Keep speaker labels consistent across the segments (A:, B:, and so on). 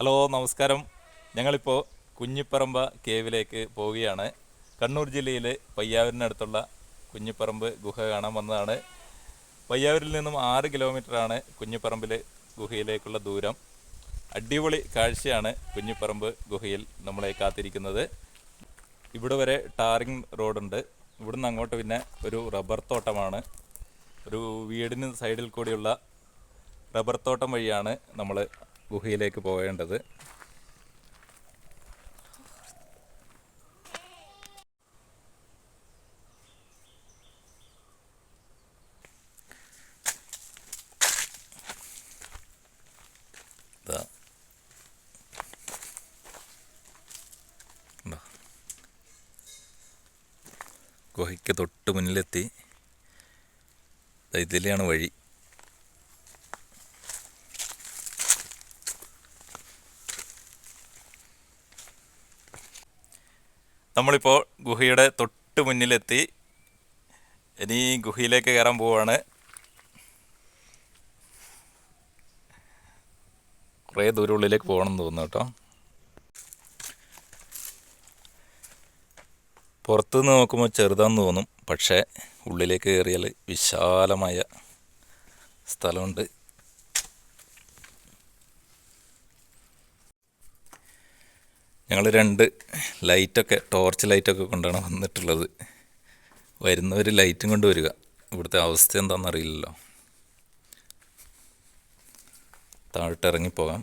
A: Hello നമസ്കാരം. ഞങ്ങളിപ്പോൾ കുഞ്ഞിപ്പറമ്പ് കേവിലേക്ക് പോവുകയാണ്. കണ്ണൂർ ജില്ലയിലെ പയ്യാവൂരിനടുത്തുള്ള കുഞ്ഞിപ്പറമ്പ് ഗുഹ കാണാൻ വന്നതാണ്. പയ്യാവൂരിൽ നിന്നും ആറ് കിലോമീറ്ററാണ് കുഞ്ഞിപ്പറമ്പിലെ ഗുഹയിലേക്കുള്ള ദൂരം. അടിപൊളി കാഴ്ചയാണ് കുഞ്ഞിപ്പറമ്പ് ഗുഹയിൽ നമ്മളെ കാത്തിരിക്കുന്നത്. ഇവിടെ വരെ ടാറിങ് റോഡുണ്ട്. ഇവിടുന്ന് അങ്ങോട്ട് പിന്നെ ഒരു റബ്ബർ തോട്ടമാണ്. ഒരു വീടിന് സൈഡിൽ കൂടിയുള്ള റബ്ബർ തോട്ടം വഴിയാണ് നമ്മൾ ഗുഹയിലേക്ക് പോകേണ്ടത്? ഗുഹയ്ക്ക് തൊട്ട് മുന്നിലെത്തി. ഇതിലെയാണ് വഴി. നമ്മളിപ്പോൾ ഗുഹയുടെ തൊട്ട് മുന്നിലെത്തി. ഇനി ഗുഹയിലേക്ക് കയറാൻ പോവാണ്. കുറേ ദൂരം ഉള്ളിലേക്ക് പോകണം എന്ന് തോന്നുന്നു കേട്ടോ. പുറത്തുനിന്ന് നോക്കുമ്പോൾ ചെറുതാന്ന് തോന്നും. പക്ഷേ ഉള്ളിലേക്ക് കയറിയാൽ വിശാലമായ സ്ഥലമുണ്ട്. ഞങ്ങൾ രണ്ട് ലൈറ്റൊക്കെ ടോർച്ച് ലൈറ്റൊക്കെ കൊണ്ടാണ് വന്നിട്ടുള്ളത്. വരുന്നവർ ലൈറ്റും കൊണ്ട് വരിക. ഇവിടുത്തെ അവസ്ഥ എന്താണെന്ന് അറിയില്ലല്ലോ താഴോട്ട് ഇറങ്ങിപ്പോകാം.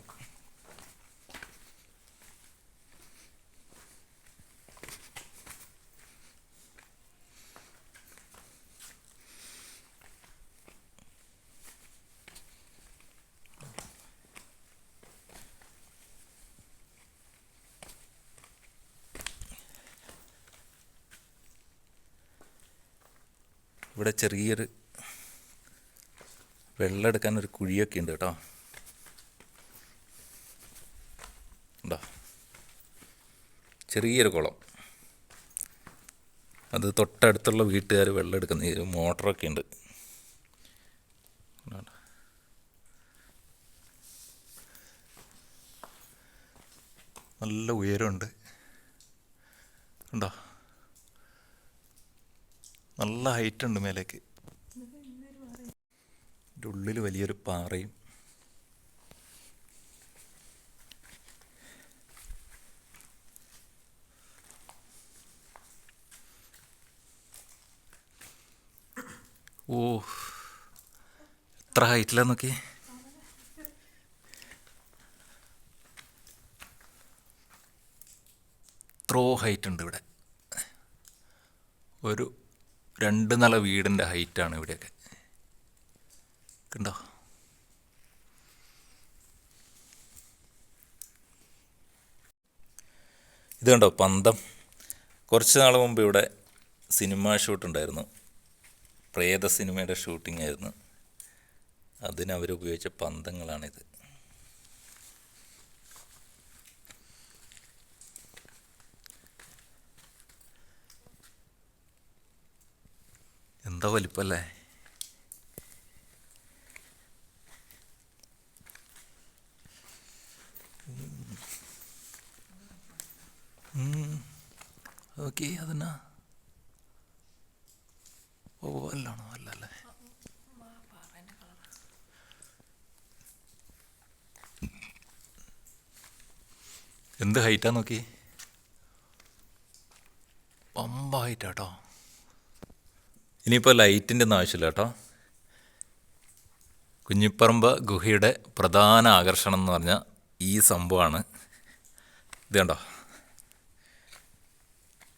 A: ഇവിടെ ചെറിയൊരു വെള്ളം എടുക്കാൻ ഒരു കുഴിയൊക്കെ ഉണ്ട് കേട്ടോ. ഉണ്ടോ? ചെറിയൊരു കുളം. അത് തൊട്ടടുത്തുള്ള വീട്ടുകാർ വെള്ളം എടുക്കുന്ന ഒരു മോട്ടറൊക്കെ ഉണ്ട്? നല്ല ഉയരമുണ്ട്. ഉണ്ടോ? നല്ല ഹൈറ്റ് ഉണ്ട് മേലേക്ക്. ഉള്ളിൽ വലിയൊരു പാറയും. ഓ എത്ര ഹൈറ്റിലാന്ന് നോക്കി ത്രോ ഹൈറ്റ് ഉണ്ട് ഇവിടെ. ഒരു രണ്ട് നില വീടിന്റെ ഹൈറ്റാണ് ഇവിടെയൊക്കെ. കണ്ടോ? ഇത് കണ്ടോ? പന്തം. കുറച്ച് നാൾ മുമ്പ് ഇവിടെ സിനിമ ഷൂട്ടുണ്ടായിരുന്നു പ്രേത സിനിമയുടെ ഷൂട്ടിംഗ് ആയിരുന്നു. അതിനവരുപയോഗിച്ച പന്തങ്ങളാണിത്. എന്താ വലിപ്പല്ലേ? ഓക്കെ അതെന്നാ ഓ അല്ലാണോ അല്ലല്ലേ എന്ത് ഹൈറ്റാ നോക്കി പമ്പ ഹൈറ്റാട്ടോ. ഇനിയിപ്പോൾ ലൈറ്റിന്റെ ഒന്നും ആവശ്യമില്ല കേട്ടോ. കുഞ്ഞിപ്പറമ്പ് ഗുഹയുടെ പ്രധാന ആകർഷണം എന്ന് പറഞ്ഞാൽ ഈ സംഭവമാണ്. ഇത് കണ്ടോ?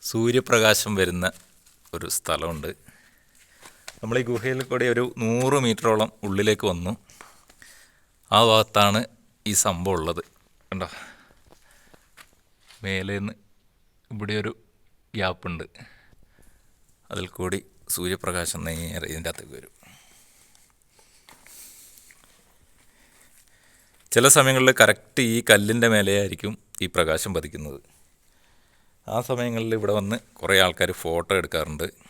A: സൂര്യപ്രകാശം വരുന്ന ഒരു സ്ഥലമുണ്ട്. നമ്മൾ ഈ ഗുഹയിൽ കൂടി ഒരു നൂറ് മീറ്ററോളം ഉള്ളിലേക്ക് വന്നു. ആ ഭാഗത്താണ് ഈ സംഭവം ഉള്ളത്. കണ്ടോ? മേലേന്ന് ഇവിടെ ഒരു ഗ്യാപ്പുണ്ട്. അതിൽ കൂടി സൂര്യപ്രകാശം നേരെ ഇതിന്റെ അകത്തേക്ക് വരും. ചില സമയങ്ങളിൽ കറക്റ്റ് ഈ കല്ലിന്റെ മേലെയായിരിക്കും ഈ പ്രകാശം പതിക്കുന്നത്. ആ സമയങ്ങളിൽ ഇവിടെ വന്ന് കുറേ ആൾക്കാർ ഫോട്ടോ എടുക്കാറുണ്ട്.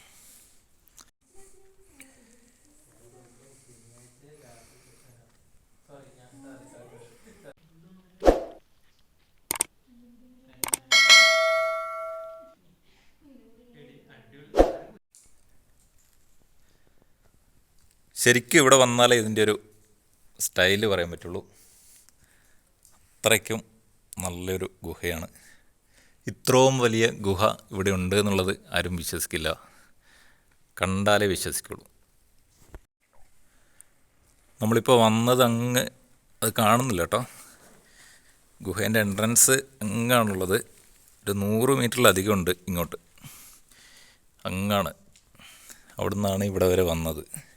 A: ശരിക്കും ഇവിടെ വന്നാലേ ഇതിന്റെ ഒരു സ്റ്റൈൽ പറയാൻ പറ്റുള്ളൂ. അത്രയ്ക്കും നല്ലൊരു ഗുഹയാണ്. ഇത്രയും വലിയ ഗുഹ ഇവിടെ ഉണ്ട് എന്നുള്ളത് ആരും വിശ്വസിക്കില്ല. കണ്ടാലേ വിശ്വസിക്കുള്ളൂ. നമ്മളിപ്പോൾ വന്നത് അങ്ങ് അത് കാണുന്നില്ല കേട്ടോ. ഗുഹേന്റെ എൻട്രൻസ് അങ്ങാണുള്ളത്. ഒരു നൂറ് മീറ്ററിലധികം ഉണ്ട് ഇങ്ങോട്ട്. അങ്ങാണ്. അവിടെ നിന്നാണ് ഇവിടെ വരെ വന്നത്.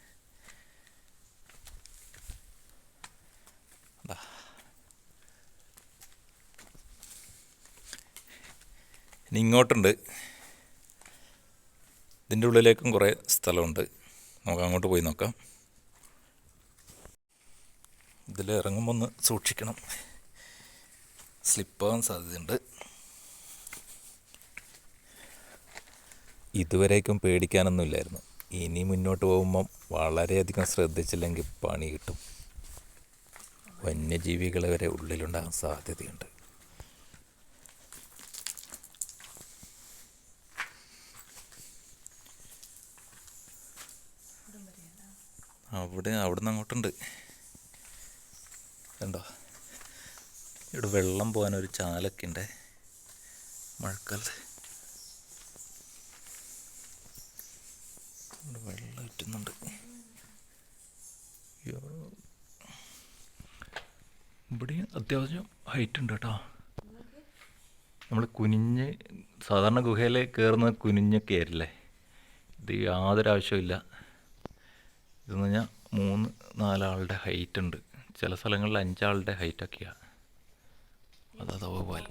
A: ഇനി ഇങ്ങോട്ടുണ്ട്. ഇതിന്റെ ഉള്ളിലേക്കും കുറേ സ്ഥലമുണ്ട്. നമുക്ക് അങ്ങോട്ട് പോയി നോക്കാം. ഇതിൽ ഇറങ്ങുമ്പോൾ ഒന്ന് സൂക്ഷിക്കണം. സ്ലിപ്പാകാൻ സാധ്യതയുണ്ട്. ഇതുവരേക്കും പേടിക്കാനൊന്നുമില്ലായിരുന്നു ഇനി മുന്നോട്ട് പോകുമ്പം വളരെയധികം ശ്രദ്ധിച്ചില്ലെങ്കിൽ പണി കിട്ടും. വന്യജീവികൾ വരെ ഉള്ളിലുണ്ടാകാൻ സാധ്യതയുണ്ട്. അവിടെ അവിടുന്ന് അങ്ങോട്ടുണ്ട്. കണ്ടോ? ഇവിടെ വെള്ളം പോകാൻ ഒരു ചാലൊക്കെ ഉണ്ട് മഴക്കാലത്ത്. ഇവിടെ വെള്ളം ഇറ്റുന്നുണ്ട് ഇവിടെ അത്യാവശ്യം ഹൈറ്റ് ഉണ്ട് കേട്ടോ. നമ്മൾ കുനിഞ്ഞ് സാധാരണ ഗുഹയിൽ കയറുന്ന കുനിഞ്ഞൊക്കെ ആയിരുന്നല്ലേ ഇത് യാതൊരു ആവശ്യമില്ല ഇതെന്ന് പറഞ്ഞാൽ മൂന്ന് നാലാളുടെ ഹൈറ്റ് ഉണ്ട്. ചില സ്ഥലങ്ങളിൽ അഞ്ചാളുടെ ഹൈറ്റൊക്കെയാണ് അതാ വവ്വാൽ.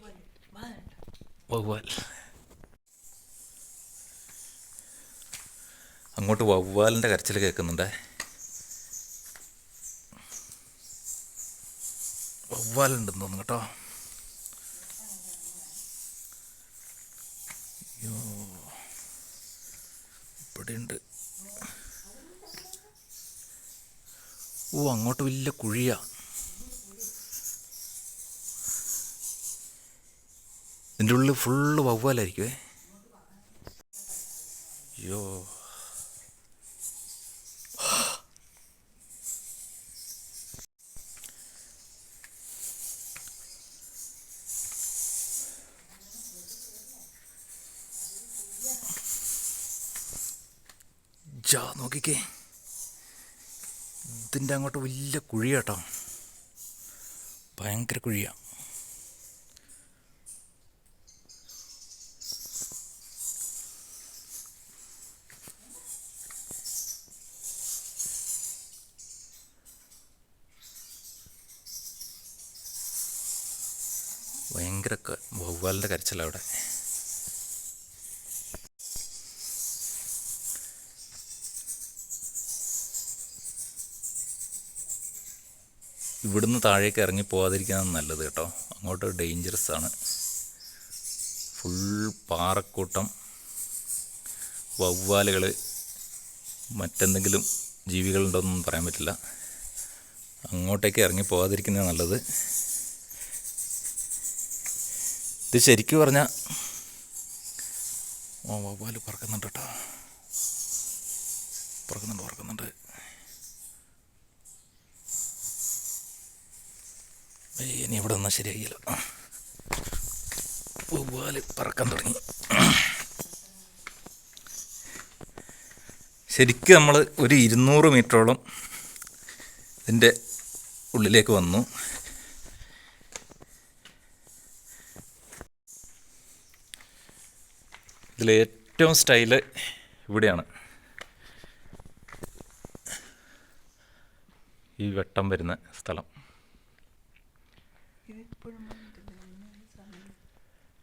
A: വവ്വാൽ. അങ്ങോട്ട് വവ്വാലിന്റെ കരച്ചിൽ കേൾക്കുന്നുണ്ടേ? വവ്വാലുണ്ടെന്ന് തോന്നുന്നു കേട്ടോ. അയ്യോ. ഇവിടെയുണ്ട് ഓ അങ്ങോട്ട് വലിയ കുഴിയാ. ഇതിന്റെ ഉള്ളിൽ ഫുള്ള് വവ്വാലായിരിക്കുമേ അയ്യോ. നോക്കിക്കേ. ഇതിന്റെ അങ്ങോട്ട് വലിയ കുഴിയാട്ടോ ഭയങ്കര കുഴിയാണ് ഭയങ്കര വവ്വാലിന്റെ കരച്ചിലാണ് ഇവിടുന്ന് താഴേക്ക് ഇറങ്ങി പോകാതിരിക്കുന്നതാണ് നല്ലത് കേട്ടോ. അങ്ങോട്ട് ഡേഞ്ചറസ് ആണ്. ഫുൾ പാറക്കൂട്ടം വവ്വാലുകൾ മറ്റെന്തെങ്കിലും ജീവികളുണ്ടോയെന്നൊന്നും പറയാൻ പറ്റില്ല. അങ്ങോട്ടേക്ക് ഇറങ്ങി പോകാതിരിക്കുന്നതാണ് നല്ലത്. ഇത് ശരിക്കും പറഞ്ഞാൽ ഓ വവ്വാൽ പറക്കുന്നുണ്ട് കേട്ടോ. പറക്കുന്നുണ്ട് പറക്കുന്നുണ്ട്. ഇനി ഇവിടെ ഒന്നും ശരിയായില്ല. വാൽ പറക്കാൻ തുടങ്ങി. ശരിക്കും നമ്മൾ ഒരു ഇരുന്നൂറ് മീറ്ററോളം ഇതിന്റെ ഉള്ളിലേക്ക് വന്നു. ഇതിലേറ്റവും സ്റ്റൈൽ ഇവിടെയാണ്. ഈ വെട്ടം വരുന്ന സ്ഥലം.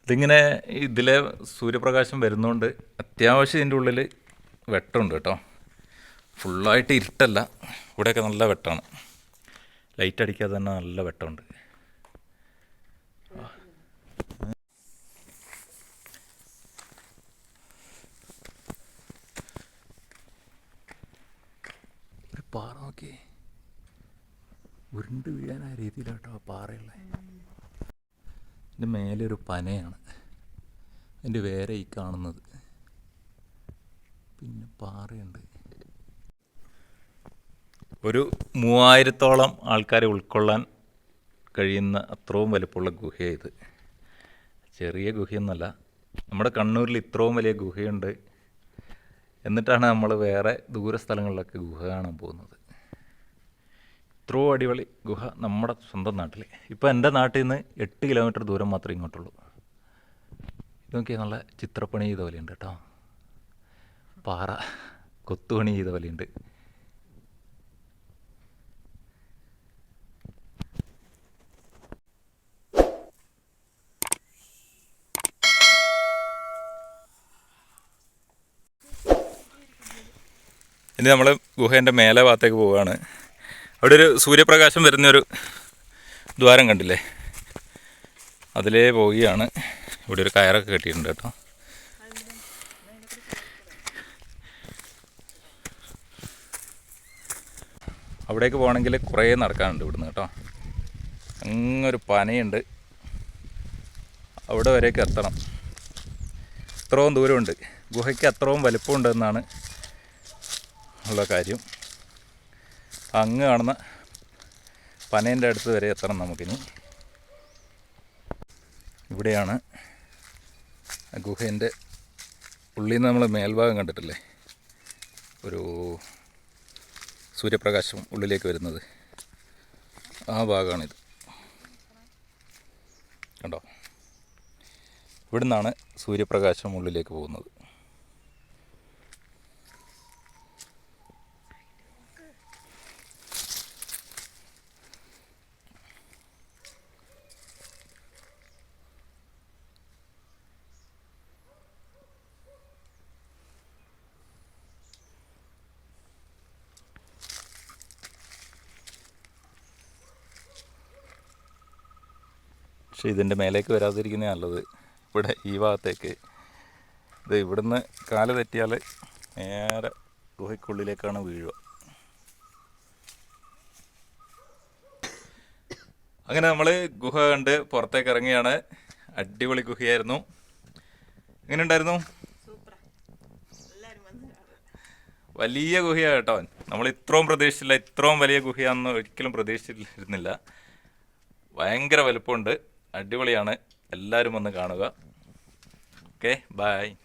A: ഇതിങ്ങനെ ഇതിലെ സൂര്യപ്രകാശം വരുന്നതുകൊണ്ട് അത്യാവശ്യം ഇതിന്റെ ഉള്ളിൽ വെട്ടമുണ്ട് കേട്ടോ. ഫുള്ളായിട്ട് ഇരുട്ടല്ല. ഇവിടെയൊക്കെ നല്ല വെട്ടമാണ് ലൈറ്റ് അടിക്കാതെ തന്നെ നല്ല വെട്ടമുണ്ട്. പാറ നോക്കിയേ. ഉരുണ്ട് വീഴാനായ രീതിയിലാട്ടോ ആ പാറയുള്ള. ഇതിന്റെ മേലെ ഒരു പനയാണ്. അതിന്റെ വേറെ ഈ കാണുന്നത്. പിന്നെ പാറയുണ്ട്. ഒരു മൂവായിരത്തോളം ആൾക്കാരെ ഉൾക്കൊള്ളാൻ കഴിയുന്ന അത്രയും വലിപ്പമുള്ള ഗുഹയാണ് ഇത്. ചെറിയ ഗുഹയൊന്നുമല്ല. നമ്മുടെ കണ്ണൂരിൽ ഇത്രയും വലിയ ഗുഹയുണ്ട്. എന്നിട്ടാണ് നമ്മൾ വേറെ ദൂര സ്ഥലങ്ങളിലൊക്കെ ഗുഹ കാണാൻ പോകുന്നത്. ഇത്രയും അടിപൊളി ഗുഹ നമ്മുടെ സ്വന്തം നാട്ടിൽ ഇപ്പോൾ എന്റെ നാട്ടിൽ നിന്ന് എട്ട് കിലോമീറ്റർ ദൂരം മാത്രമേ ഇങ്ങോട്ടുള്ളൂ. ഇത് നോക്കിയാൽ നല്ല ചിത്രപ്പണി ചെയ്ത പോലെയുണ്ട് കേട്ടോ. പാറ കൊത്തുപണി ചെയ്ത പോലെയുണ്ട്. ഇനി നമ്മൾ ഗുഹേന്റെ മേലെ ഭാഗത്തേക്ക് പോവുകയാണ്. അവിടെ ഒരു സൂര്യപ്രകാശം വരുന്നൊരു ദ്വാരം കണ്ടില്ലേ? അതിലേ പോവുകയാണ്. ഇവിടെ ഒരു കയറൊക്കെ കെട്ടിയിട്ടുണ്ട് കേട്ടോ. അവിടേക്ക് പോകണമെങ്കിൽ കുറേ നടക്കാനുണ്ട് ഇവിടുന്ന് കേട്ടോ. അങ്ങൊരു പനയുണ്ട്. അവിടെ വരെയൊക്കെ എത്തണം. ഇത്രയും ദൂരമുണ്ട്. ഗുഹയ്ക്ക് അത്രയും വലിപ്പമുണ്ടെന്നാണ് ഉള്ള കാര്യം. അങ്ങ് കാണുന്ന പനേന്റെ അടുത്ത് വരെ എത്തണം നമുക്കിനി. ഇവിടെയാണ് ഗുഹേന്റെ ഉള്ളിൽ നിന്ന് നമ്മൾ മേൽഭാഗം കണ്ടിട്ടില്ലേ? ഒരു സൂര്യപ്രകാശം ഉള്ളിലേക്ക് വരുന്നത്. ആ ഭാഗമാണിത്. കണ്ടോ? ഇവിടുന്നാണ് സൂര്യപ്രകാശം ഉള്ളിലേക്ക് പോകുന്നത്. പക്ഷേ ഇതിന്റെ മേലേക്ക് വരാതിരിക്കുന്ന നല്ലത്. ഇവിടെ ഈ ഭാഗത്തേക്ക്. ഇത് ഇവിടുന്ന് കാൽ തെറ്റിയാൽ നേരെ ഗുഹയ്ക്കുള്ളിലേക്കാണ് വീഴുക. അങ്ങനെ നമ്മൾ ഗുഹ കണ്ട് പുറത്തേക്ക് ഇറങ്ങിയാണ് അടിപൊളി ഗുഹയായിരുന്നു. എങ്ങനെ ഉണ്ടായിരുന്നു വലിയ ഗുഹയാണ് കേട്ടോ നമ്മൾ ഇത്രയും പ്രതീക്ഷിച്ചില്ല. ഇത്രയും വലിയ ഗുഹയാണെന്ന് ഒരിക്കലും പ്രതീക്ഷിച്ചിരുന്നില്ല ഭയങ്കര വലുപ്പമുണ്ട്. അടിപൊളിയാണ്. എല്ലാവരും വന്ന് കാണുക. Okay bye